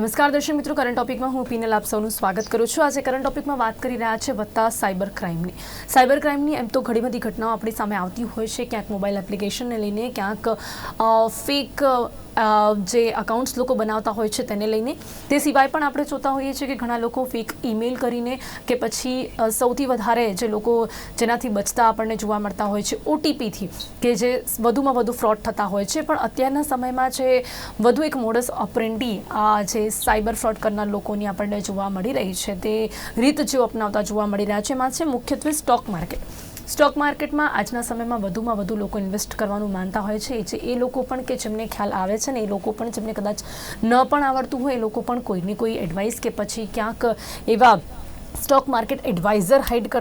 નમસ્કાર દર્શક મિત્રો કરંટ ટોપિકમાં હું પીનલ આપ સૌનું સ્વાગત કરું છું. આજે કરંટ ટોપિકમાં વાત કરી રહ્યા છે વધતા સાયબર ક્રાઇમની સાયબર ક્રાઇમની એમ તો ઘણી બધી ઘટનાઓ આપણી સામે આવતી હોય છે. ક્યાંક મોબાઈલ એપ્લિકેશનને લઈને, ક્યાંક ફેક જે અકાઉન્ટ્સ લોકો બનાવતા હોય છે તેને લઈને. તે સિવાય પણ આપણે જોતા હોઈએ છીએ કે ઘણા લોકો ફેક ઈમેલ કરીને કે પછી સૌથી વધારે જે લોકો જેનાથી બચતા આપણને જોવા મળતા હોય છે ઓટીપીથી કે જે વધુમાં વધુ ફ્રોડ થતા હોય છે. પણ અત્યારના સમયમાં જે વધુ એક મોડસ ઓપરેન્ડી આ જે સાયબર ફ્રોડ કરનાર લોકોની આપણને જોવા મળી રહી છે. તે રીત જેઓ અપનાવતા જોવા મળી રહ્યા છે. એમાં છે મુખ્યત્વે સ્ટોક માર્કેટ સ્ટોક માર્કેટમાં આજના સમયમાં વધુમાં વધુ લોકો ઇન્વેસ્ટ કરવાનું માનતા હોય છે. જે એ લોકો પણ કે જેમને ખ્યાલ આવે છે ને એ લોકો પણ જેમને કદાચ ન પણ આવડતું હોય, એ લોકો પણ કોઈની કોઈ એડવાઇસ કે પછી ક્યાંક એવા સ્ટોક માર્કેટ એડવાઇઝર હાઇડ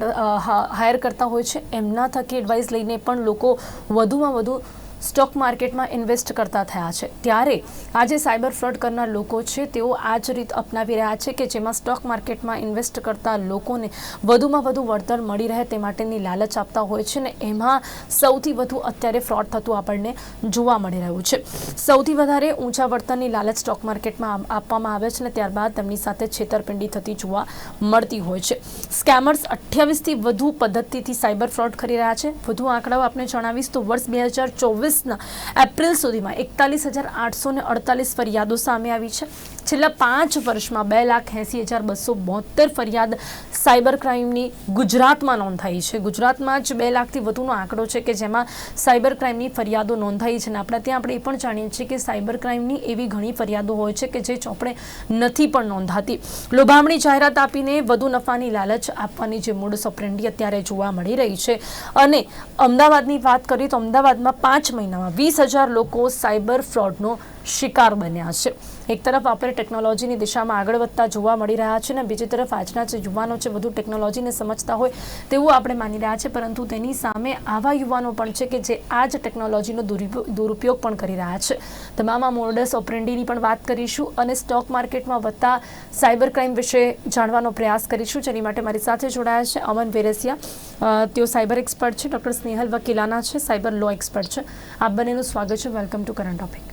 હાયર કરતા હોય છે. એમના થકી એડવાઇસ લઈને પણ લોકો વધુમાં વધુ સ્ટોક માર્કેટમાં ઇન્વેસ્ટ કરતા થયા છે. ત્યારે આજે સાયબર ફ્રોડ કરનાર લોકો છે, તેઓ આ જ રીત અપનાવી રહ્યા છે કે જેમાં સ્ટોક માર્કેટમાં ઇન્વેસ્ટ કરતા લોકોને વધુમાં વધુ વળતર મળી રહે તે માટેની લાલચ આપતા હોય છે ને એમાં સૌથી વધુ અત્યારે ફ્રોડ થતું આપણને જોવા મળી રહ્યું છે. સૌથી વધારે ઊંચા વળતરની લાલચ સ્ટોક માર્કેટમાં આપવામાં આવે છે ને ત્યારબાદ તેમની સાથે છેતરપિંડી થતી જોવા મળતી હોય છે. સ્કેમર્સ અઠ્યાવીસથી વધુ પદ્ધતિથી સાયબર ફ્રોડ કરી રહ્યા છે. વધુ આંકડાઓ આપણે જણાવીશ તો વર્ષ બે હજાર ચોવીસના એપ્રિલ સુધીમાં એકતાલીસ હજાર આઠસો ને અડતાલીસ ફરિયાદો સામે આવી છે. છેલ્લા પાંચ વર્ષમાં બે લાખ એંસી હજાર બસો બોતેર ફરિયાદ સાયબર ક્રાઇમની ગુજરાતમાં નોંધાઈ છે. ગુજરાતમાં જ બે લાખથી વધુનો આંકડો છે કે જેમાં સાયબર ક્રાઇમની ફરિયાદો નોંધાઈ છે અને આપણે ત્યાં આપણે એ પણ જાણીએ છીએ કે સાયબર ક્રાઇમની એવી ઘણી ફરિયાદો હોય છે કે જે ચોપડે નથી પણ નોંધાતી. લોભામણી જાહેરાત આપીને વધુ નફાની લાલચ આપવાની જે મૂળ ઓપરેન્ડી અત્યારે જોવા મળી રહી છે. અને અમદાવાદની વાત કરીએ તો અમદાવાદમાં પાંચ મહિનામાં વીસ હજાર લોકો સાયબર ફ્રોડનો શિકાર બન્યા છે. એક તરફ આપણે ટેકનોલોજીની દિશામાં આગળ વધતા જોવા મળી રહ્યા છે ને બીજી તરફ આજના જે યુવાનો છે વધુ ટેકનોલોજીને સમજતા હોય તેવું આપણે માની રહ્યા છે, પરંતુ તેની સામે આવા યુવાનો પણ છે કે જે આ જ ટેકનોલોજીનો દુરુપયો- દુરુપયોગ પણ કરી રહ્યા છે. તમામ આ મોડસ ઓપરેન્ડીની પણ વાત કરીશું અને સ્ટોક માર્કેટમાં વધતા સાયબર ક્રાઇમ વિશે જાણવાનો પ્રયાસ કરીશું. જેની માટે મારી સાથે જોડાયા છે અમન વેરેસિયા. તેઓ સાયબર એક્સપર્ટ છે, ડૉક્ટર સ્નેહલ વકીલાના છે સાયબર લો એક્સપર્ટ છે. આપ બંનેનું સ્વાગત છે. Welcome to current topic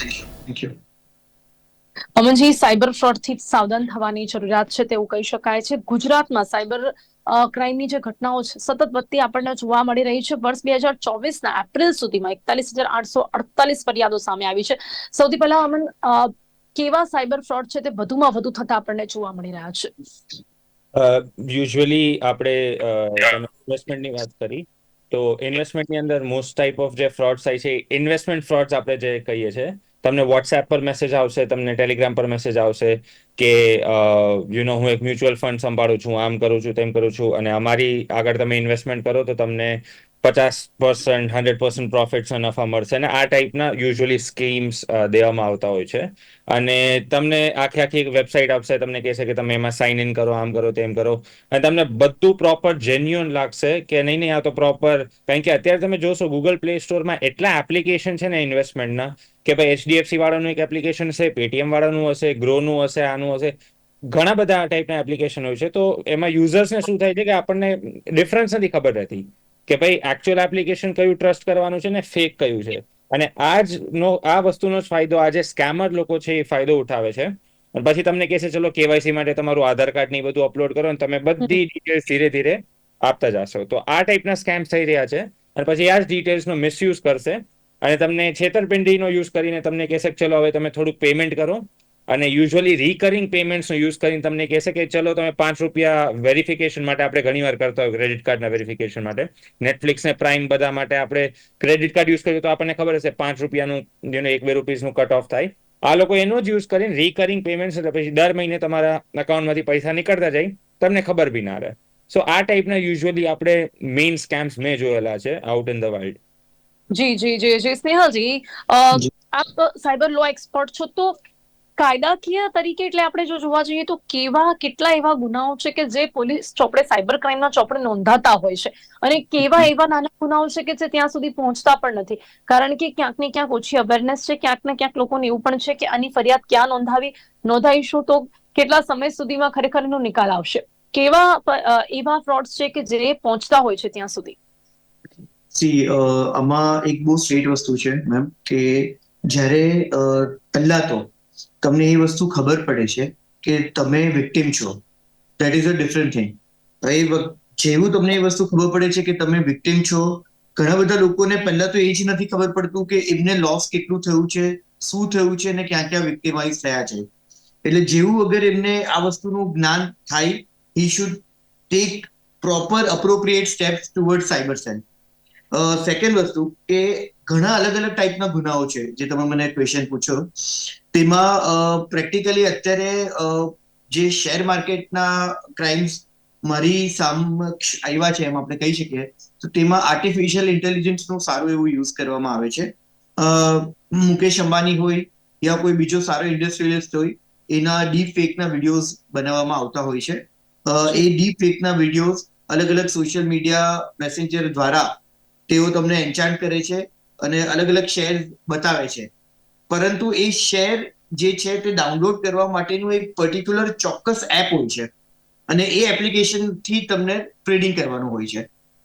thank you Amanji, cyber ફ્રોડથી સાવધાન થવાની જરૂરિયાત છે તેવું કહી શકાય છે. ગુજરાતમાં સાયબર ક્રાઇમની જે ઘટનાઓ છે, સતત વધતી આપણને જોવા મળી રહી છે. વર્ષ બે હજાર ચોવીસના એપ્રિલ સુધીમાં એકતાલીસ હજાર આઠસો અડતાલીસ ફરિયાદો સામે આવી છે. સૌથી પહેલા અમન કેવા સાયબર ફ્રોડ છે તે વધુમાં વધુ થતા આપણને જોવા મળી રહ્યા છે? યુઝ્યુઅલી આપણે ઇન્વેસ્ટમેન્ટની વાત કરી, તો ઇન્વેસ્ટમેન્ટની અંદર મોસ્ટ ટાઈપ ઓફ જે ફ્રોડ્સ થાય છે, ઇન્વેસ્ટમેન્ટ ફ્રોડ્સ આપણે જે કહીએ છીએ તમને વોટ્સએપ પર મેસેજ આવશે, તમને ટેલિગ્રામ પર મેસેજ આવશે કે યુ નો હું એક મ્યુચ્યુઅલ ફંડ સંભાળું છું, આમ કરું છું, તેમ કરું છું, અને અમારી આગળ તમે ઇન્વેસ્ટમેન્ટ કરો તો તમને પચાસ પર્સન્ટ હંડ્રેડ પર્સન્ટ પ્રોફિટ્સ નફા મળશે અને આ ટાઈપના યુઝ્યુઅલી સ્કીમ્સ દેવામાં આવતા હોય છે. અને તમને આખી આખી એક વેબસાઇટ આપશે, તમને કહેશે કે તમે એમાં સાઇન ઇન કરો, આમ કરો, તેમ કરો. અને તમને બધું પ્રોપર જેન્યુઅન લાગશે કે નહીં નહીં, આ તો પ્રોપર કારણ કે અત્યારે તમે જોશો ગૂગલ પ્લે સ્ટોરમાં એટલા એપ્લિકેશન છે ને ઇન્વેસ્ટમેન્ટના કે ભાઈ એચડીએફસી વાળાનું એક એપ્લિકેશન હશે પેટીએમ વાળાનું હશે ગ્રોનું હશે, આનું હશે. ઘણા બધા આ ટાઈપના એપ્લિકેશન હોય છે. તો એમાં યુઝર્સને શું થાય છે કે આપણને ડિફરન્સ નથી ખબર રહેતી. કે ભાઈ એકચ્યુઅલ એપ્લિકેશન કયું ટ્રસ્ટ કરવાનું છે ને ફેક કયું છે. અને આ જ નો આ વસ્તુનો જ ફાયદો આજે સ્કેમર લોકો છે એ ફાયદો ઉઠાવે છે. અને પછી તમને કહેશે ચલો કેવાયસી માટે તમારું આધાર કાર્ડ ને બધું અપલોડ કરો અને તમે બધી ડિટેલ્સ ધીરે ધીરે આપતા જશો. તો આ ટાઈપના સ્કેમ્સ થઈ રહ્યા છે. અને પછી આ જ ડિટેલ્સનો મિસયુઝ કરશે. અને તમને છેતરપિંડીનો યુઝ કરીને તમને કહેશે કે ચલો હવે તમે થોડુંક પેમેન્ટ કરો. અને યુઝ્યુઅલી રિકરિંગ પેમેન્ટ્સનો યુઝ કરીને તમને કહેશે કે ચલો તમે પાંચ રૂપિયા વેરિફિકેશન માટે આપણે ઘણીવાર કરતા હોય ક્રેડિટ કાર્ડના વેરિફિકેશન માટે. નેટફ્લિક્સ ને પ્રાઇમ બધા માટે આપણે ક્રેડિટ કાર્ડ યુઝ કરીએ તો આપણને ખબર હશે પાંચ રૂપિયાનું know, એક બે રૂપીસનું કટ ઓફ થાય. આ લોકો એનો જ યુઝ કરીને રિકરિંગ પેમેન્ટ એટલે પછી દર મહિને તમારા અકાઉન્ટમાંથી પૈસા નીકળતા જાય તમને ખબર બી ના રહે. સો આ ટાઈપના યુઝ્યુઅલી આપણે મેઇન સ્કેમ્સ મેં જોયેલા છે આઉટ ઇન ધ વર્લ્ડ જી જી જી જી સ્નેહલજી આપ સાયબર લો એક્સપર્ટ છો તો કાયદાકીય તરીકે એટલે આપણે જો જોવા જઈએ તો કેવા કેટલા એવા ગુનાઓ છે કે જે પોલીસ ચોપડે સાયબર ક્રાઇમના ચોપડે નોંધાતા હોય છે? અને કેવા એવા નાના ગુનાઓ છે કે જે ત્યાં સુધી પહોંચતા પણ નથી? કારણ કે ક્યાંક ને ક્યાંક ઓછી અવેરનેસ છે ક્યાંક ને ક્યાંક લોકોને એવું પણ છે કે આની ફરિયાદ ક્યાં નોંધાવી નોંધાઈશું તો કેટલા સમય સુધીમાં ખરેખર એનો નિકાલ આવશે? કેવા એવા ફ્રોડ્સ છે કે જે પહોંચતા હોય છે ત્યાં સુધી? સી આમાં એક બહુ સ્ટ્રેટ વસ્તુ છે મેમ કે જ્યારે પહેલા તો તમને એ વસ્તુ ખબર પડે છે કે તમે વિક્ટિમ છો. That is a different thing એ જેવું તમને એ વસ્તુ ખબર પડે છે કે તમે વિક્ટિમ છો, ઘણા બધા લોકોને પહેલા તો એ જ નથી ખબર પડતું કે એમને લોસ કેટલું થયું છે, શું થયું છે અને ક્યાં ક્યાં વિક્ટિમાઇઝ થયા છે. એટલે જેવું અગર એમને આ વસ્તુનું જ્ઞાન થાય he should take proper appropriate steps toward cyber cell second વસ્તુ કે ઘણા અલગ અલગ ટાઈપના ગુનાઓ છે, જે તમે મને ક્વેશ્ચન પૂછો. તેમાં પ્રેક્ટિકલી અત્યારે જે શેર માર્કેટના ક્રાઇમ્સ મારી સમક્ષ આવ્યા છે એમ આપણે કહી શકીએ, તો તેમાં આર્ટિફિશિયલ ઇન્ટેલિજન્સનો સારું એવું યુઝ કરવામાં આવે છે. મુકેશ અંબાની હોય યા કોઈ બીજો સારો ઇન્ડસ્ટ્રીયલિસ્ટ હોય, એના ડીપ ફેકના વિડીયોઝ બનાવવામાં આવતા હોય છે. એ ડીપ ફેકના વિડીયોઝ અલગ અલગ સોશિયલ મીડિયા મેસેન્જર દ્વારા તેઓ તમને એન્ચાન્ટ કરે છે. અને અલગ અલગ શેર બતાવે છે. પરંતુ એ શેર જે છે તે ડાઉનલોડ કરવા માટેનું એક પર્ટિક્યુલર ચોક્કસ એપ હોય છે. અને એ એપ્લિકેશનથી તમને ટ્રેડિંગ કરવાનું હોય છે.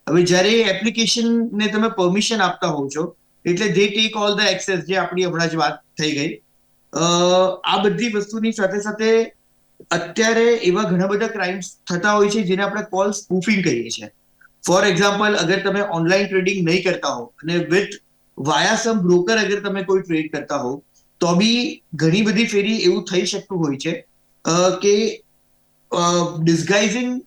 હવે જ્યારે એ એપ્લિકેશનને તમે પરમિશન આપતા હોવ છો, એટલે they take all the access જે આપણી હમણાં જ વાત થઈ ગઈ. આ બધી વસ્તુની સાથે સાથે અત્યારે એવા ઘણા બધા ક્રાઇમ્સ થતા હોય છે જેને આપણે કોલ સ્પૂફિંગ કહીએ છીએ. ફોર એક્ઝામ્પલ અગર તમે ઓનલાઈન ટ્રેડિંગ નહીં કરતા હો અને વિથ વાયા સમ બ્રોકર અગર તમે કોઈ ટ્રેડ કરતા હો તો બી ઘણી બધી ફેરી એવું થઈ શકતું હોય છે કે ડિસ્ગાઇઝિંગ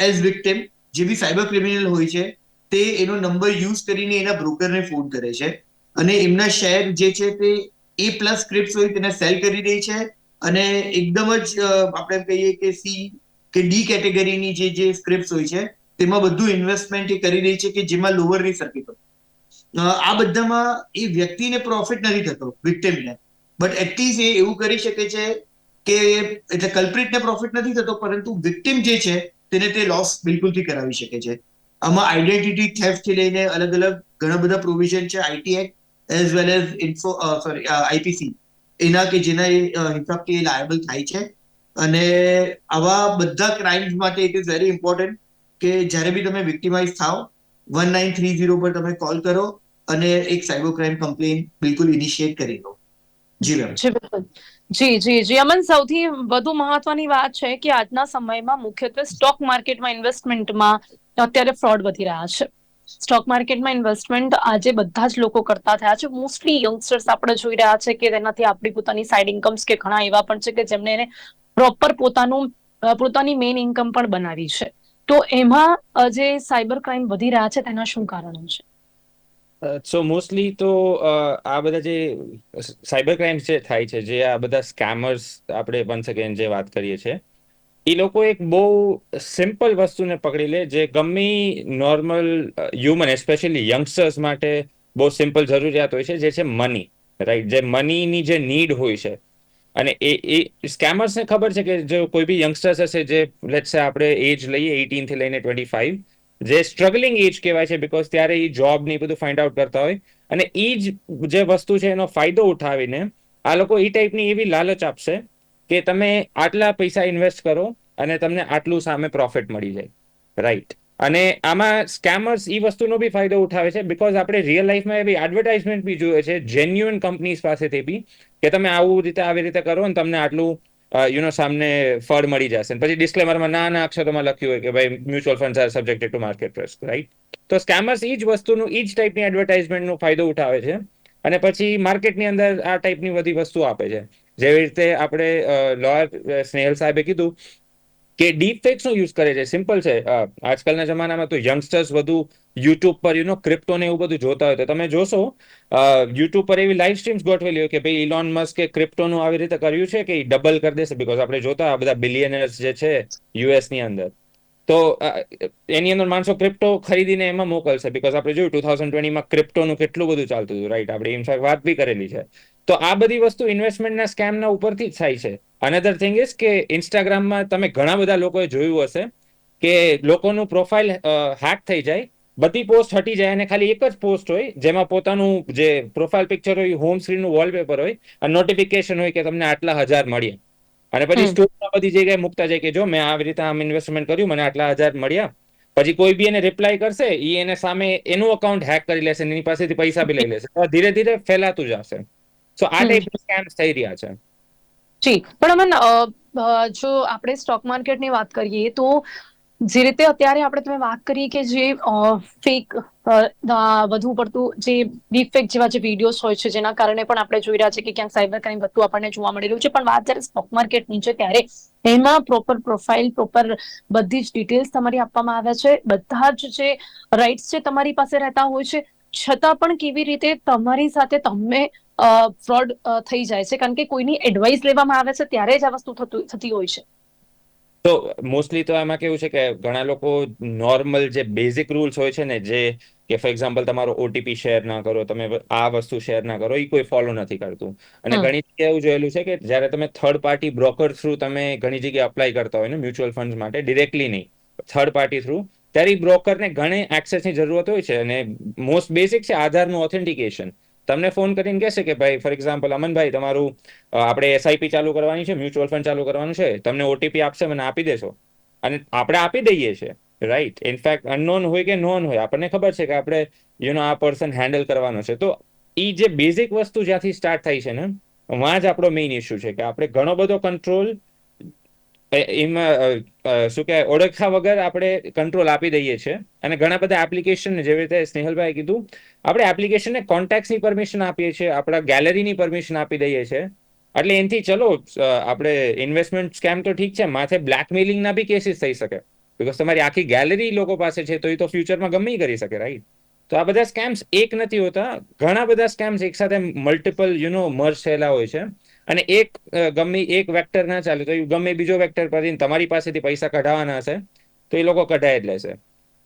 એઝ વિક્ટિમ જે બી સાયબર ક્રિમિનલ હોય છે તે એનો નંબર યુઝ કરીને એના બ્રોકરને ફોન કરે છે. અને એમના શેર જે છે તે એ પ્લસ સ્ક્રિપ્ટ હોય તેને સેલ કરી દે છે અને એકદમ જ આપણે કહીએ કે સી કે ડી કેટેગરીની જે જે સ્ક્રિપ્ટ હોય છે તેમાં બધું ઇન્વેસ્ટમેન્ટ એ કરી રહી છે કે જેમાં સર્કિટ હોય. અ, આ બધામાં એ વ્યક્તિને પ્રોફિટ નથી થતો વિક્ટિમને બટ એટલીસ્ટ એ એવું કરી શકે છે કે એટલે કલ્પ્રિટને પ્રોફિટ નથી થતો, પરંતુ વિક્ટિમ જે છે, તેને તે લોસ બિલકુલથી કરાવી શકે છે. આમાં આઈડેન્ટિટી થેફ્ટથી લઈને અલગ અલગ ઘણા બધા પ્રોવિઝન છે IT act as well as info sorry IPC એના કે જેના હિસાબથી એ લાયબલ થાય છે. અને આવા બધા ક્રાઇમ્સ માટે ઇટ ઇઝ વેરી ઇમ્પોર્ટન્ટ કે જ્યારે બી તમે વિક્ટિમાઇઝ થાઓ વન નાઇન થ્રી ઝીરો પર તમે કોલ કરો અને એક સાયબર ક્રાઇમ કમ્પ્લેન બિલકુલ ઇનિશિયેટ કરી દો. જી જી જી જી અમન, સૌથી વધુ મહત્વની વાત છે કે આજના સમયમાં મુખ્યત્વે સ્ટોક માર્કેટમાં ઇન્વેસ્ટમેન્ટમાં અત્યારે ફ્રોડ વધી રહ્યા છે. સ્ટોક માર્કેટમાં ઇન્વેસ્ટમેન્ટ આજે બધા જ લોકો કરતા થયા છે. મોસ્ટલી યંગસ્ટર્સ આપણે જોઈ રહ્યા છે કે તેનાથી આપણી પોતાની સાઈડ ઇન્કમ્સ કે ઘણા એવા પણ છે કે જેમને એને પ્રોપર પોતાનું પોતાની મેઇન ઇન્કમ પણ બનાવી છે. તો એમાં જે સાયબર ક્રાઇમ વધી રહ્યા છે તેના શું કારણો છે? સો મોસ્ટલી તો અ, આ બધા જે સાયબર ક્રાઇમ્સ જે થાય છે જે આ બધા સ્કેમર્સ આપણે વન્સ અગેન જે વાત કરીએ છીએ એ લોકો એક બહુ સિમ્પલ વસ્તુને પકડી લે જે ગમે નોર્મલ હ્યુમન એસ્પેશિયલી યંગસ્ટર્સ માટે બહુ સિમ્પલ જરૂરિયાત હોય છે જે છે મની રાઈટ જે મનીની જે નીડ હોય છે. અને એ એ સ્કેમર્સને ખબર છે કે જો કોઈ બી યંગસ્ટર્સ હશે જે લેટ્સ આપણે એજ લઈએ 18 થી લઈને ટ્વેન્ટી ફાઈવ જે સ્ટ્રગલિંગ એજ કહેવાય છે બિકોઝ ત્યારે એ જોબ ને બધું ફાઇન્ડ આઉટ કરતા હોય. અને એ જ જે વસ્તુ છે, એનો ફાયદો ઉઠાવીને આ લોકો એ ટાઈપની એવી લાલચ આપશે કે તમે આટલા પૈસા ઇન્વેસ્ટ કરો અને તમને આટલું સામે પ્રોફિટ મળી જાય. રાઈટ અને આમાં સ્કેમર્સ એ વસ્તુનો બી ફાયદો ઉઠાવે છે બીકોઝ આપણે રિયલ લાઈફમાં એવી એડવર્ટાઇઝમેન્ટ બી જોઈએ છે જેન્યુઅન કંપનીઝ પાસેથી બી, કે તમે આવું રીતે, આવી રીતે કરો ને તમને આટલું યુ નો સામને ફળ મળી જશે. પછી ડિસ્ક્લેમરમાં ના ના અક્ષરોમાં લખ્યું હોય કે ભાઈ mutual fund are subjected to market risk right તો સ્કેમર્સ એ જ વસ્તુનું એ જ ટાઈપની એડવર્ટાઇઝમેન્ટનો ફાયદો ઉઠાવે છે. અને પછી માર્કેટની અંદર આ ટાઈપની બધી વસ્તુ આપે છે. જેવી રીતે આપણે લોયર સ્નેહલ સાહેબે કીધું કે ડીપ ફેક્સનો યુઝ કરે છે. સિમ્પલ છે. આજકાલના જમાનામાં તો યંગસ્ટર્સ વધુ યુટ્યુબ પર યુ નો ક્રિપ્ટો ને એવું બધું જોતા હોય. તો તમે જોશો યુટ્યુબ પર એવી લાઈવ સ્ટ્રીમ્સ ગોઠવેલી હોય કે ભાઈ ઇલોન મસ્કે ક્રિપ્ટોનું આવી રીતે કર્યું છે કે એ ડબલ કરી દેશે? બીકોઝ આપણે જોતા આ બધા બિલિયનર્સ જે છે યુએસની અંદર. તો એની અંદર માણસો ક્રિપ્ટો ખરીદીને એમાં મોકલશે. બીકોઝ આપણે જોયું ટુ થાઉઝન્ડ ટ્વેન્ટીમાં ક્રિપ્ટોનું કેટલું બધું ચાલતું હતું રાઈટ આપણે ઇનફેક્ટ વાત બી કરેલી છે. તો આ બધી વસ્તુ ઇન્વેસ્ટમેન્ટના સ્કેમના ઉપરથી જ થાય છે. અનધર થિંગ ઇઝ કે ઇન્સ્ટાગ્રામમાં તમે ઘણા બધા લોકોએ જોયું હશે કે લોકોનું પ્રોફાઇલ હેક થઈ જાય બધી પોસ્ટ હટી જાય અને ખાલી એક જ પોસ્ટ હોય જેમાં પોતાનું જે પ્રોફાઇલ પિક્ચર હોય હોમ સ્ક્રીનનું વોલપેપર હોય અને નોટિફિકેશન હોય કે તમને આટલા હજાર મળ્યા. અને પછી. સ્ટોરીમાં બધી જગ્યાએ મૂકતા જાય કે જો મેં આવી રીતે આમ ઇન્વેસ્ટમેન્ટ કર્યું મને આટલા હજાર મળ્યા. પછી કોઈ બી એને રિપ્લાય કરશે એ એને સામે એનું અકાઉન્ટ હેક કરી લેશે એની પાસેથી પૈસા બી લઈ લેશે. ધીરે ધીરે ફેલાતું જશે સો આ. ટાઈપના સ્કેમ્સ થઈ રહ્યા છે. જી. પણ અમન જો આપણે સ્ટોક માર્કેટની વાત કરીએ, તો જે રીતે અત્યારે આપણે તમે વાત કરી કે જે ફેક વધુ પડતું જે ડીપફેક જેવા જે વિડીયોઝ હોય છે, જેના કારણે પણ આપણે જોઈ રહ્યા છે કે ક્યાંક સાયબર ક્રાઇમ વધતું આપણને જોવા મળી રહ્યું છે. પણ વાત જ્યારે સ્ટોક માર્કેટની છે, ત્યારે એમાં પ્રોપર પ્રોફાઇલ પ્રોપર બધી જ ડિટેલ્સ તમારી આપવામાં આવે છે. બધા જ જે રાઇટ્સ છે તમારી પાસે રહેતા હોય છે, છતાં પણ કેવી રીતે તમારી સાથે તમે ફ્રોડ થઈ જાય છે. કારણ કે કોઈની એડવાઇસ લેવામાં આવે છે ત્યારે જ આ વસ્તુ થતી હોય છે. તો મોસ્ટલી તો એમાં કેવું છે કે ઘણા લોકો નોર્મલ જે બેઝિક રૂલ્સ હોય છે ને જે કે ફોર એક્ઝામ્પલ તમારો ઓટીપી શેર ના કરો તમે આ વસ્તુ શેર ના કરો એ કોઈ ફોલો નથી કરતું. અને ઘણી જગ્યાએ એવું જોયેલું છે કે જ્યારે તમે થર્ડ પાર્ટી બ્રોકર થ્રુ તમે ઘણી જગ્યાએ અપ્લાય કરતા હોય ને મ્યુચ્યુઅલ ફંડ માટે ડિરેક્ટલી નહીં. થર્ડ પાર્ટી થ્રુ ત્યારે એ બ્રોકરને ઘણી એક્સેસની જરૂરત હોય છે અને મોસ્ટ બેઝિક છે આધારનું ઓથેન્ટિકેશન તમને ફોન કરીને કહેશે કે ભાઈ ફોર એક્ઝામ્પલ અમનભાઈ, તમારું આપણે એસઆઈપી ચાલુ કરવાની છે, મ્યુચ્યુઅલ ફંડ ચાલુ કરવાનું છે, તમને ઓટીપી આપશે, મને આપી દેશો. અને આપણે આપી દઈએ છીએ. રાઈટ ઇનફેક્ટ અનનોન હોય કે નોન હોય, આપણને ખબર છે કે આપણે યુ નો આ પર્સન હેન્ડલ કરવાનો છે. તો એ જે બેઝિક વસ્તુ જ્યાંથી સ્ટાર્ટ થાય છે ને, વાં જ આપણો મેઇન ઇસ્યુ છે કે આપણે ઘણો બધો કંટ્રોલ એમાં શું કહેવાય, ઓળખા વગર આપણે કંટ્રોલ આપી દઈએ છીએ. અને ઘણા બધા એપ્લિકેશન જેવી રીતે સ્નેહલભાઈ કીધું, આપણે એપ્લિકેશનને કોન્ટેક્ટની પરમિશન આપીએ છીએ, આપણા ગેલેરીની પરમિશન આપી દઈએ છીએ. એટલે એનાથી ચલો આપણે ઇન્વેસ્ટમેન્ટ સ્કેમ તો ઠીક છે, માથે બ્લેકમેલિંગના બી કેસીસ થઈ શકે. બીકોઝ તમારી આખી ગેલેરી લોકો પાસે છે, તો એ તો ફ્યુચરમાં ગમે કરી શકે રાઈટ તો આ બધા સ્કેમ્સ એક નથી હોતા. ઘણા બધા સ્કેમ્સ એકસાથે મલ્ટિપલ યુ નો મર્જ થયેલા હોય છે. અને એક ગમે એક વેક્ટર ના ચાલે, તો ગમે બીજો વેક્ટર પર તમારી પાસેથી પૈસા કઢાવવાના હશે, તો એ લોકો કઢાઈ જ લેશે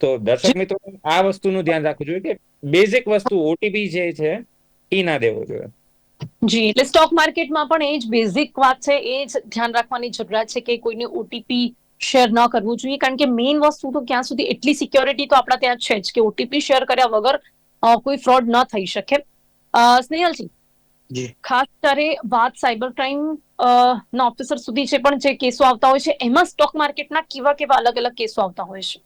તો દર્શક મિત્રો, આ વસ્તુનું ધ્યાન રાખવું જોઈએ કે બેઝિક વસ્તુ ઓટીપી જે છે, એ ના દેવો જોઈએ જી, એટલે સ્ટોક માર્કેટમાં પણ એ જ બેઝિક વાત છે, એ જ ધ્યાન રાખવાની જરૂરિયાત છે કે કોઈને ઓટીપી શેર ન કરવું જોઈએ, કારણ કે મેઇન વસ્તુ તો ક્યાં સુધી, એટલી સિક્યોરિટી તો આપણા ત્યાં છે જ કે ઓટીપી શેર કર્યા વગર કોઈ ફ્રોડ ન થઈ શકે સ્નેહલજી. ખાસ ત્યારે વાત સાયબર ક્રાઇમ ના ઓફિસર સુધી છે પણ જે કેસો આવતા હોય છે એમાં સ્ટોક માર્કેટના કેવા કેવા અલગ અલગ કેસો આવતા હોય છે?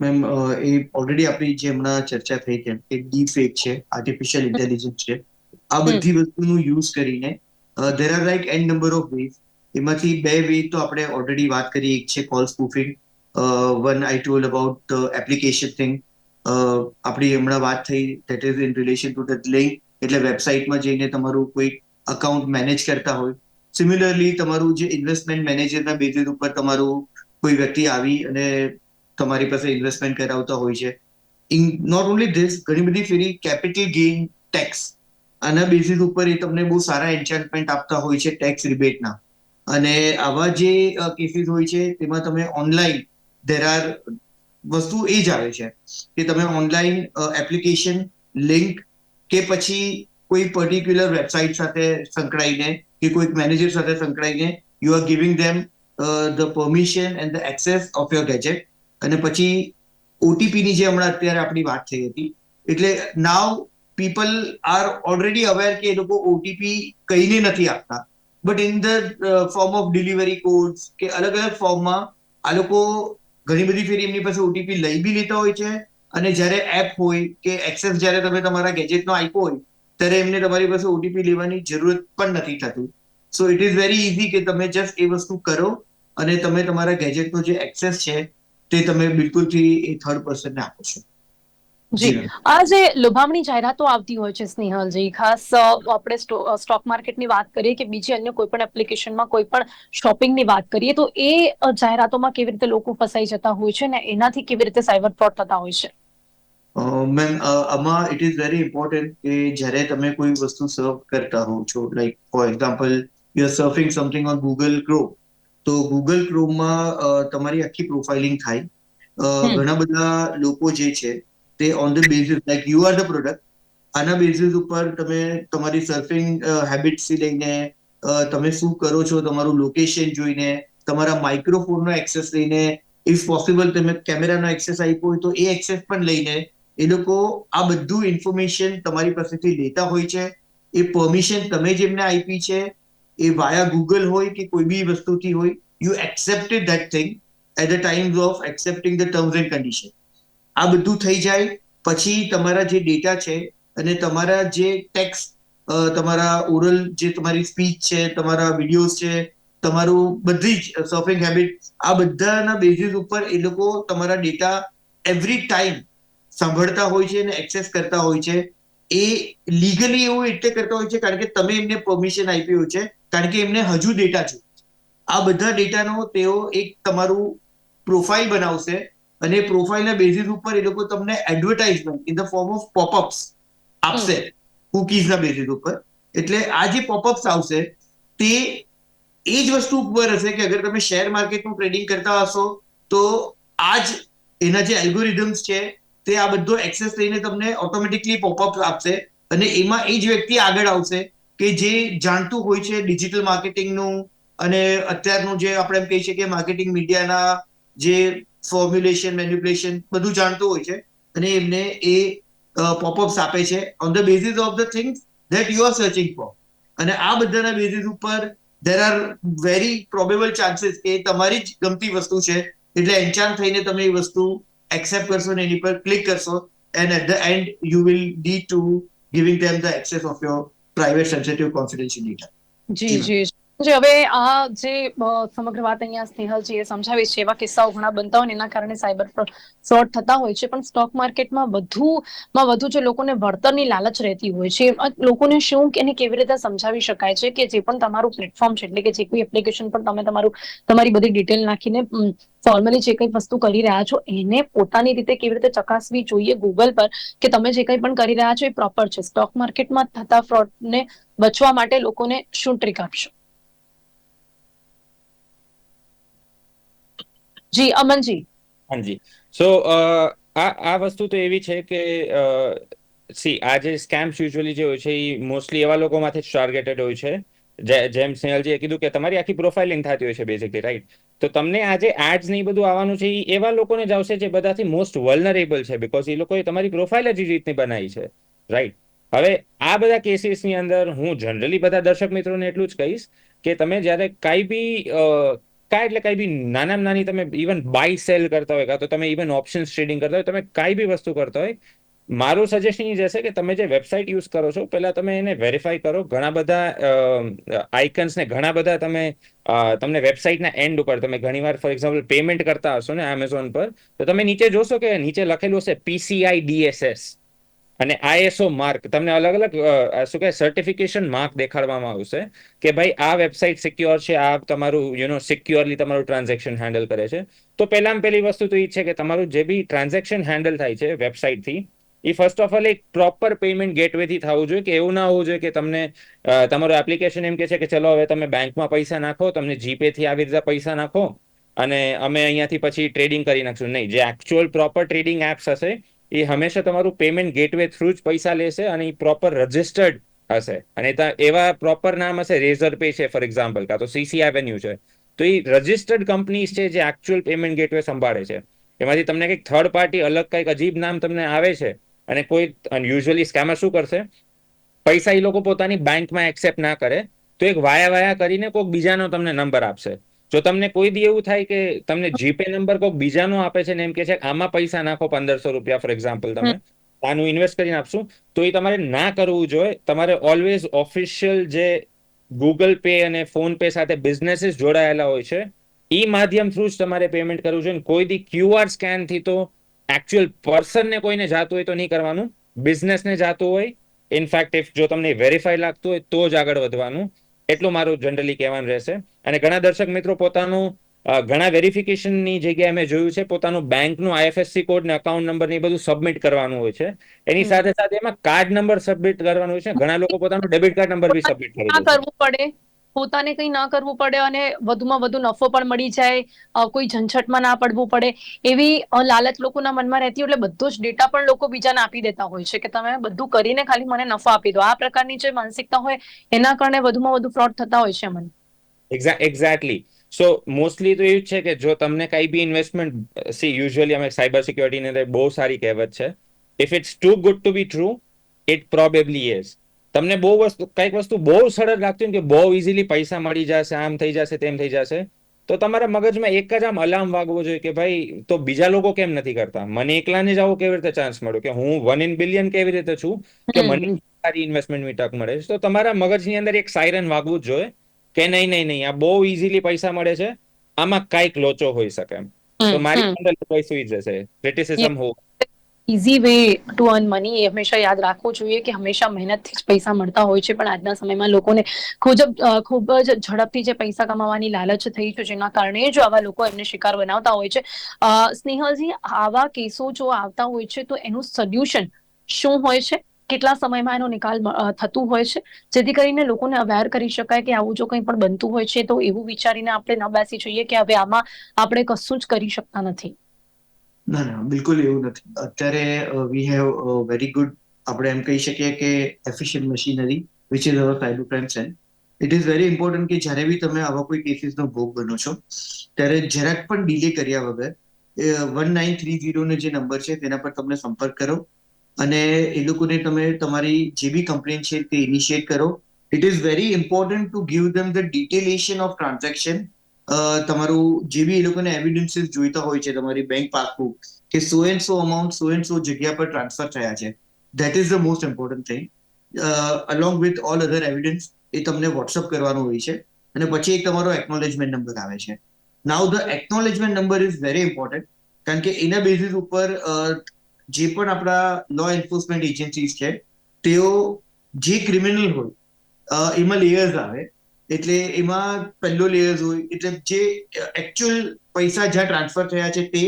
મેમ એ ઓલરેડી આપણી જે હમણાં ચર્ચા થઈ કે ડી ફેક છે આર્ટિફિશિયલ ઇન્ટેલિજન્સ છે આ બધી વસ્તુનું યુઝ કરીને there are like an number of ways એમાંથી બે વે તો આપણે ઓલરેડી વાત કરી એક છે call spoofing one I told about application thing આપણી હમણાં વાત થઈ that is in relation to the link એટલે વેબસાઇટમાં જઈને તમારું કોઈ અકાઉન્ટ મેનેજ કરતા હોય. સિમિલરલી તમારું જે ઇન્વેસ્ટમેન્ટ મેનેજરના બેઝિસ ઉપર તમારું કોઈ વ્યક્તિ આવી અને તમારી પાસે ઇન્વેસ્ટમેન્ટ કરાવતા હોય છે. ઇન નોટ ઓનલી ધીસ ઘણી બધી ફેરી કેપિટલ ગેઇન ટેક્સ આના બેઝિસ ઉપર એ તમને બહુ સારા એન્ચાન્ટમેન્ટ આપતા હોય છે ટેક્સ રિબેટના અને આવા જે કેસીસ હોય છે, તેમાં તમે ઓનલાઈન ધેર આર વસ્તુ એ જ આવે છે કે તમે ઓનલાઈન એપ્લિકેશન લિંક કે પછી કોઈ પર્ટિક્યુલર વેબસાઇટ સાથે સંકળાઈને કે કોઈક મેનેજર સાથે સંકળાઈને you are giving them the permission and the access of your gadget અને પછી ઓટીપીની જે હમણાં અત્યારે આપણી વાત થઈ હતી, એટલે now people are already aware કે એ લોકો ઓટીપી કહીને નથી આપતા. But in the form of delivery codes કે અલગ અલગ ફોર્મમાં આ લોકો ઘણી બધી ફેરી એમની પાસે ઓટીપી લઈ બી લેતા હોય છે અને જ્યારે એપ હોય કે એક્સેસ જ્યારે તમે તમારા ગેજેટનો આપ્યો હોય ત્યારે એમને તમારી પાસે ઓટીપી લેવાની જરૂરત પણ નથી થતી. So it is very easy કે તમે જસ્ટ એ વસ્તુ કરો અને તમે તમારા ગેજેટનો જે એક્સેસ છે તે તમે બિલકુલથી એ થર્ડ પર્સનને આપો છો. જી. આ જે લોભામણી જાહેરાતો આવતી હોય છે સ્નેહલજી ખાસ આપણે સ્ટોક માર્કેટની વાત કરીએ કે બીજી અન્ય કોઈ પણ એપ્લિકેશનમાં કોઈ પણ શોપિંગની વાત કરીએ તો એ જાહેરાતોમાં કેવી રીતે લોકો ફસાઈ જતા હોય છે ને એનાથી કેવી રીતે સાયબર ફ્રોડ થતા હોય છે? મેમ આમાં ઇટ ઇઝ વેરી ઇમ્પોર્ટન્ટ કે જ્યારે તમે કોઈ વસ્તુ સર્વ કરતા હો છો like for example you are surfing something on Google Chrome તો ગૂગલ ક્રોમમાં તમારી આખી પ્રોફાઇલિંગ થાય. ઘણા બધા લોકો જે છે તે on the basis like you are the product આના બેઝિસ ઉપર તમે તમારી સર્ફિંગ હેબિટ્સથી લઈને તમે શું કરો છો તમારું લોકેશન જોઈને તમારા માઇક્રોફોનનો એક્સેસ લઈને ઇફ પોસિબલ તમે કેમેરાનો એક્સેસ આપ્યો હોય તો એ એક્સેસ પણ લઈને એ લોકો આ બધું ઇન્ફોર્મેશન તમારી પાસેથી લેતા હોય છે. એ પરમિશન તમે જેમને આપી છે, એ વાયા ગૂગલ હોય કે કોઈ બી વસ્તુથી હોય you accepted that thing at the times of accepting the terms and condition આ બધું થઈ જાય, પછી તમારા જે ડેટા છે અને તમારા જે ટેક્સ તમારા ઓરલ જે તમારી સ્પીચ છે, તમારા વિડીયોઝ છે, તમારું બધી જ સર્ફિંગ હેબિટ આ બધાના બેઝિસ ઉપર એ લોકો તમારા ડેટા એવરી ટાઈમ સાંભળતા હોય છે અને એક્સેસ કરતા હોય છે એ લીગલી એવું એટલે કરતા હોય છે કારણ કે તમે એમને પરમિશન આપી હોય છે કારણ કે એમને હજુ ડેટા છે. આ બધા ડેટાનો તેઓ એક તમારું પ્રોફાઇલ બનાવશે અને પ્રોફાઇલના બેઝિસ ઉપર એ લોકો તમને advertisement in the form of popups આપશે કુકીઝના બેઝિસ ઉપર. એટલે આ જે પોપઅપ્સ આવશે તે એ જ વસ્તુ ઉપર હશે કે અગર તમે શેર માર્કેટનું ટ્રેડિંગ કરતા હશો તો આ જ એના જે એલ્ગોરિધમ્સ છે તે આ બધો એક્સેસ લઈને તમને ઓટોમેટિકલી પોપઅપ આપશે અને એમાં એ જ વ્યક્તિ આગળ આવશે કે જે જાણતું હોય છે ડિજિટલ માર્કેટિંગનું અને અત્યારનું જે આપણે એમ કહી શકીએ માર્કેટિંગ મીડિયાના જે ફોર્મ્યુલેશન મેન્યુપ્યુલેશન બધું જાણતું હોય છે અને એમને એ પોપઅપ્સ આપે છે on the basis of the things that you are searching for અને આ બધાના બેઝિસ ઉપર there are very probable chances કે તમારી જ ગમતી વસ્તુ છે એટલે એન્ચાન થઈને તમે એ વસ્તુ એક્સેપ્ટ કરશો ને એની પર ક્લિક કરશો and at the end you will need to giving them the access of your private sensitive confidential data જી જી જી હવે આ જે સમગ્ર વાત અહીંયા સ્નેહલજીએ સમજાવી છે, એવા કિસ્સાઓ ઘણા બનતા હોય એના કારણે સાયબર ફ્રોડ થતા હોય છે. પણ સ્ટોક માર્કેટમાં વધુમાં વધુ જે લોકોને વળતરની લાલચ રહેતી હોય છે લોકોને શું કે એને કેવી રીતે સમજાવી શકાય છે કે જે પણ તમારું પ્લેટફોર્મ છે, એટલે કે જે કોઈ એપ્લિકેશન પર તમે તમારું, તમારી બધી ડિટેલ નાખીને ફોર્મલી જે કંઈ વસ્તુ કરી રહ્યા છો, એને પોતાની રીતે કેવી રીતે ચકાસવી જોઈએ ગૂગલ પર કે તમે જે કંઈ પણ કરી રહ્યા છો એ પ્રોપર છે. સ્ટોક માર્કેટમાં થતા ફ્રોડને બચવા માટે લોકોને શું ટ્રીક આપશો? જી, અમનજી. હાજી. સો આ આ વસ્તુ તો એવી છે કે સી, આ જે સ્કેમ્સ યુઝ્યુઅલી જે હોય છે એ મોસ્ટલી એવા લોકોમાંથી જ ટાર્ગેટેડ હોય છે. જેમ સ્નેહલજીએ કીધું કે તમારી આખી પ્રોફાઇલિંગ થતી હોય છે, બેઝિકલી, રાઈટ? તો તમને આજે એડ્સ ને બધું આવવાનું છે એ એવા લોકોને જ આવશે જે બધાથી મોસ્ટ વલ્નરેબલ છે બીકોઝ એ લોકોએ તમારી પ્રોફાઇલ જ રીતની બનાવી છે, રાઈટ? હવે, આ બધા કેસીસની અંદર હું જનરલી બધા દર્શક મિત્રોને એટલું જ કહીશ કે તમે જ્યારે કાંઈ બી કાંઈ એટલે કાંઈ બી નાના નાની તમે ઇવન બાય સેલ કરતા હોય, કાં તો તમે ઇવન ઓપ્શન્સ ટ્રેડિંગ કરતા હોય, તમે કાંઈ બી વસ્તુ કરતા હોય, મારું સજેશન એ જશે કે તમે જે વેબસાઇટ યુઝ કરો છો પહેલા તમે એને વેરીફાઈ કરો. ઘણા બધા આઇકન્સ ને ઘણા બધા તમે તમને વેબસાઇટના એન્ડ ઉપર તમે ઘણીવાર ફોર એક્ઝામ્પલ પેમેન્ટ કરતા હશો ને એમેઝોન પર, તો તમે નીચે જોશો કે નીચે લખેલું હશે પીસીઆઈ ડીએસએસ અને આઈએસઓ માર્ક, તમને અલગ અલગ શું કહે સર્ટિફિકેશન માર્ક દેખાડવામાં આવશે કે ભાઈ આ વેબસાઇટ સિક્યોર છે, આ તમારું યુ નો સિક્યોરલી તમારું ટ્રાન્ઝેક્શન હેન્ડલ કરે છે. તો પહેલામાં પહેલી વસ્તુ તો એ છે કે તમારું જે બી ટ્રાન્ઝેક્શન હેન્ડલ થાય છે વેબસાઇટથી એ ફર્સ્ટ ઓફ ઓલ એક પ્રોપર પેમેન્ટ ગેટવેથી થવું જોઈએ કે એવું ના હોવું જોઈએ કે તમને તમારું એપ્લિકેશન એમ કે છે કે ચલો હવે તમે બેંકમાં પૈસા નાખો, તમને જીપેથી આવી રીતે પૈસા નાખો અને અમે અહીંયાથી પછી ટ્રેડિંગ કરી નાખશું. નહીં, જે એકચ્યુઅલ પ્રોપર ટ્રેડિંગ એપ્સ હશે એ હંમેશા તમારું પેમેન્ટ ગેટવે થ્રુ જ પૈસા લેશે અને એ પ્રોપર રજિસ્ટર્ડ હશે. અને ત્યાં એવા પ્રોપર નામ હશે રેઝર પે છે ફોર એક્ઝામ્પલ કાં તો સીસી એવન્યુ છે. તો એ રજિસ્ટર્ડ કંપનીઝ છે જે એકચ્યુઅલ પેમેન્ટ ગેટવે સંભાળે છે. એમાંથી તમને કંઈક થર્ડ પાર્ટી અલગ કંઈક અજીબ નામ તમને આવે છે અને કોઈ યુઝ્યુઅલી સ્કેમર શું કરશે? પૈસા એ લોકો પોતાની બેંકમાં એક્સેપ્ટ ના કરે. તો એક વાયા વાયા કરીને કોઈક બીજાનો તમને નંબર આપશે. જો તમને કોઈ દી એવું થાય કે તમને જીપે નંબર કોઈ બીજાનો આપે છે ને એમ કે છે કે આમાં પૈસા નાખો પંદરસો રૂપિયા ફોર એક્ઝામ્પલ તમે. આનું ઇન્વેસ્ટ કરીને આપશું. તો એ તમારે ના કરવું જોઈએ. તમારે ઓલવેઝ ઓફિશિયલ જે ગૂગલ પે અને ફોન પે સાથે બિઝનેસીસ જોડાયેલા હોય છે એ માધ્યમ થ્રુ જ તમારે પેમેન્ટ કરવું જોઈએ. કોઈ દી ક્યુઆર સ્કેનથી તો એકચ્યુઅલ પર્સનને કોઈને જાતું હોય તો નહીં કરવાનું. બિઝનેસને જાતું હોય. ઇનફેક્ટ ઇફ જો તમને વેરીફાઈ લાગતું હોય તો જ આગળ વધવાનું. એટલું મારું જનરલી કહેવાનું રહેશે. અને ઘણા દર્શક મિત્રો પોતાનું ઘણા વેરિફિકેશનની જગ્યાએ મેં જોયું છે પોતાનું બેંકનું આઈએફએસસી કોડ ને અકાઉન્ટ નંબર ને બધું સબમિટ કરવાનું હોય છે. એની સાથે સાથે એમાં કાર્ડ નંબર સબમિટ કરવાનો હોય છે. ઘણા લોકો પોતાનો ડેબિટ કાર્ડ નંબર બી સબમિટ કરવું પડે. પોતાને કંઈ ના કરવું પડે અને વધુમાં વધુ નફો પણ મળી જાય. કોઈ ઝંઝટમાં ના પડવું પડે. એવી લાલચ લોકોના મનમાં રહેતી એટલે બધો જ ડેટા પણ લોકો બીજાને આપી દેતા હોય છે કે તમે બધું કરીને ખાલી મને નફો આપી દો. આ પ્રકારની જે માનસિકતા હોય એના કારણે વધુમાં વધુ ફ્રોડ થતા હોય છે મને. એક્ઝેક્ટલી સો મોસ્ટલી તો એવું છે કે જો તમને કઈ બી ઇન્વેસ્ટમેન્ટ સી યુઝ્યુઅલી અમે સાયબર સિક્યોરિટી અંદર બહુ સારી કહેવત છે. If it's too good to be true it probably is તમને બહુ વસ્તુ કંઈક વસ્તુ બહુ સરળ લાગતી હોય કે બહુ ઇઝીલી પૈસા મળી જશે આમ થઈ જશે તેમ થઈ જશે તો તમારા મગજમાં એક જ આમ અલાર્મ વાગવો જોઈએ કે ભાઈ તો બીજા લોકો કેમ નથી કરતા? મને એકલાને જ આવો કેવી રીતે ચાન્સ મળ્યો? કે હું વન ઇન બિલિયન કેવી રીતે છું? કે મને સારી ઇન્વેસ્ટમેન્ટની તક મળે છે? તો તમારા મગજની અંદર એક સાયરન વાગવું જ જોઈએ. કે નહીં નહીં નહીં આ બહુ ઇઝીલી પૈસા મળે છે. આમાં કાંઈક લોચો હોઈ શકે એમ. તો મારી અંદર કોઈ સુઈ જશે ક્રિટિસિઝમ હોવું. Easy way to earn money એ હંમેશા યાદ રાખવું જોઈએ કે હંમેશા મહેનતથી જ પૈસા મળતા હોય છે પણ આજના સમયમાં લોકોને ખૂબ ખૂબ જ ઝડપથી જે પૈસા કમાવાની લાલચ થઈ છે જેના કારણે જ આવા લોકો એમને શિકાર બનાવતા હોય છે. સ્નેહલજી આવા કેસો જો આવતા હોય છે તો એનું સોલ્યુશન શું હોય છે? કેટલા સમયમાં એનો નિકાલ થતું હોય છે. જેથી કરીને લોકોને અવેર કરી શકાય કે આવું જો કંઈ પણ બનતું હોય છે, તો એવું વિચારીને આપણે ન બેસી જોઈએ કે હવે આમાં આપણે કશું જ કરી શકતા નથી. ના ના, બિલકુલ એવું નથી. અત્યારે વી હેવ વેરી ગુડ આપણે એમ કહી શકીએ કે efficient machinery which is our cyber crime cell it is very important કે જ્યારે બી તમે આવા કોઈ કેસીસનો ભોગ બનો છો, ત્યારે જરાક પણ ડિલે કર્યા વગર વન નાઇન થ્રી ઝીરોનો જે નંબર છે, તેના પર તમને સંપર્ક કરો. અને એ લોકોને તમે તમારી જે બી કમ્પ્લેન છે તે ઇનિશિયેટ કરો. It is very important to give them the detailing of transaction તમારું જે બી એ લોકોને એવિડન્સીસ જોઈતા હોય છે, તમારી બેંક પાસબુક કે so and so amount so and so જગ્યા પર ટ્રાન્સફર થયા છે. That is the most important thing along with all other evidence એ તમને વોટ્સઅપ કરવાનું હોય છે. અને પછી એક તમારો એકનોલેજમેન્ટ નંબર આવે છે. Now the acknowledgement number is very important કારણ કે એના બેઝિસ ઉપર જે પણ આપણા લો એન્ફોર્સમેન્ટ એજન્સીસ છે, તેઓ જે ક્રિમિનલ હોય એમાં લેયર્સ આવે. એટલે એમાં પહેલો લેયર્સ હોય, એટલે જે એકચ્યુઅલ પૈસા જ્યાં ટ્રાન્સફર થયા છે તે,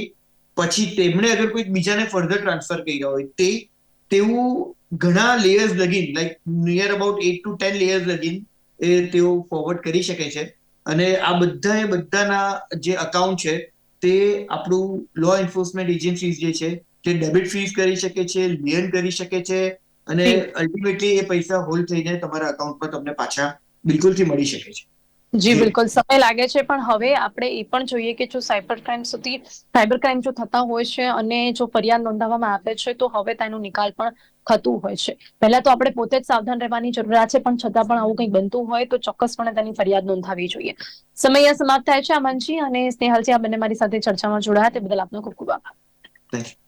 પછી તેમણે અગર કોઈ બીજાને ફર્ધર ટ્રાન્સફર કર્યા હોય, તે તેવું ઘણા layers લગીન like near about eight to ten layers લગીન, એ તેઓ ફોરવર્ડ કરી શકે છે. અને આ બધા બધાના જે અકાઉન્ટ છે, તે આપણું લો એન્ફોર્સમેન્ટ એજન્સીઝ જે છે તે ડેબિટ ફ્રીઝ કરી શકે છે લિયન કરી શકે છે અને અલ્ટિમેટલી એ પૈસા હોલ્ડ થઈને તમારા અકાઉન્ટમાં તમને પાછા બિલકુલથી મળી શકે છે. જી. બિલકુલ. સમય લાગે છે પણ હવે આપણે એ પણ જોઈએ કે જો સાયબર ક્રાઇમ સુધી સાયબર ક્રાઇમ જો થતા હોય છે અને જો ફરિયાદ નોંધાવવામાં આવે છે તો હવે તેનો નિકાલ પણ થતું હોય છે. પહેલા તો આપણે પોતે જ સાવધાન રહેવાની જરૂરિયાત છે પણ છતાં પણ આવું કંઈ બનતું હોય તો ચોક્કસપણે તેની ફરિયાદ નોંધાવવી જોઈએ. સમય સમાપ્ત થાય છે અમનજી અને સ્નેહલજી આ બંને મારી સાથે ચર્ચામાં જોડાયા તે બદલ આપનો ખૂબ ખૂબ આભાર.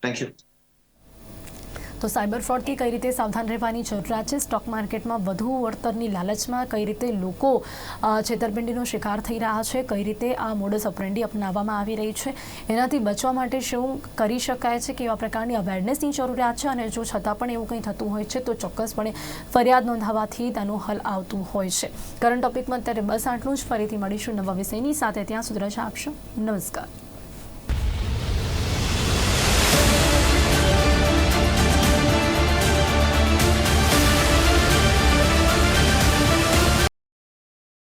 થેન્ક યુ તો સાયબર ફ્રોડથી કઈ રીતે સાવધાન રહેવાની જરૂરિયાત છે? સ્ટોક માર્કેટમાં વધુ વળતરની લાલચમાં કઈ રીતે લોકો છેતરપિંડીનો શિકાર થઈ રહ્યા છે? કઈ રીતે આ મોડસ ઓપરેન્ડી અપનાવવામાં આવી રહી છે? એનાથી બચવા માટે શું કરી શકાય છે? કેવા પ્રકારની અવેરનેસની જરૂરિયાત છે? અને જો છતાં પણ એવું કંઈ થતું હોય છે, તો ચોક્કસપણે ફરિયાદ નોંધાવવાથી તેનું હલ આવતું હોય છે. કરંટ ટોપિકમાં અત્યારે બસ આટલું જ. ફરીથી મળીશું નવા વિષયની સાથે. ત્યાં સુધી રજા આપશો. નમસ્કાર.